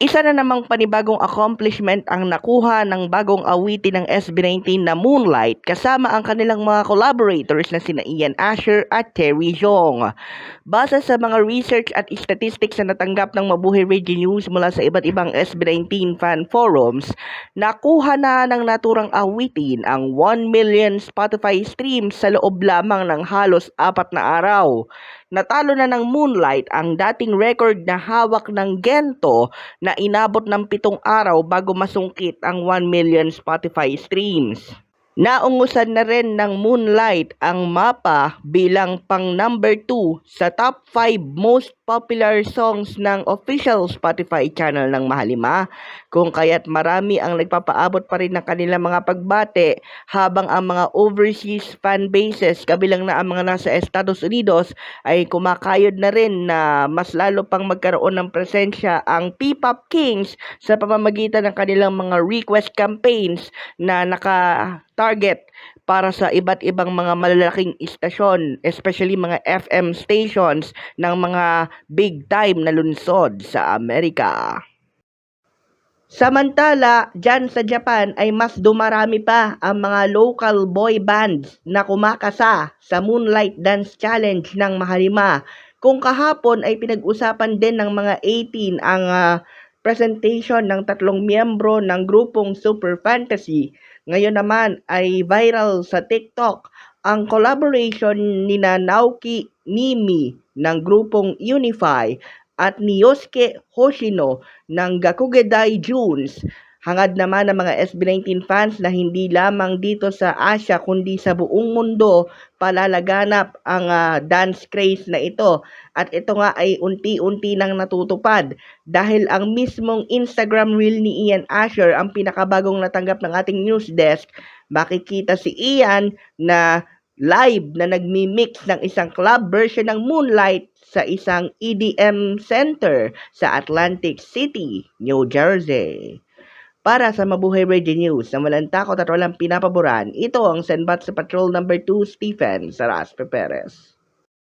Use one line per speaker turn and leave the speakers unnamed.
Isa na namang panibagong accomplishment ang nakuha ng bagong awitin ng SB19 na Moonlight kasama ang kanilang mga collaborators na sina Ian Asher at Terry Jong. Base sa mga research at statistics na natanggap ng Mabuhay Radio News mula sa iba't ibang SB19 fan forums, nakuha na ng naturang awitin ang 1 million Spotify streams sa loob lamang ng halos apat na araw. Natalo na ng Moonlight ang dating record na hawak ng Gento na inabot ng pitong araw bago masungkit ang 1 million Spotify streams. Naungusan na rin ng Moonlight ang mapa bilang pang number 2 sa top 5 most popular songs ng official Spotify channel ng Mahalima. Kung kaya't marami ang nagpapaabot pa rin ng kanilang mga pagbate habang ang mga overseas fan bases kabilang na ang mga nasa Estados Unidos ay kumakayod na rin na mas lalo pang magkaroon ng presensya ang P-Pop Kings sa pamamagitan ng kanilang mga request campaigns na naka-target para sa iba't ibang mga malalaking istasyon, especially mga FM stations ng mga big time na lunsod sa Amerika. Samantala, dyan sa Japan ay mas dumarami pa ang mga local boy bands na kumakasa sa Moonlight Dance Challenge ng Mahalima. Kung kahapon ay pinag-usapan din ng mga 18 ang ah, presentation ng tatlong miyembro ng grupong Super Fantasy. Ngayon naman ay viral sa TikTok ang collaboration ni Naoki Nimi ng grupong Unify at ni Yosuke Hoshino ng Gakugedai Junes. Hangad naman ng mga SB19 fans na hindi lamang dito sa Asia kundi sa buong mundo palalaganap ang ah, dance craze na ito. At ito nga ay unti-unti nang natutupad dahil ang mismong Instagram reel ni Ian Asher ang pinakabagong natanggap ng ating news desk. Makikita si Ian na live na nagmi-mix ng isang club version ng Moonlight sa isang EDM center sa Atlantic City, New Jersey. Para sa Mabuhay Radio News na walang takot at walang pinapaboran, ito ang Senbat sa Patrol Number 2 Stephen Saraspe Perez.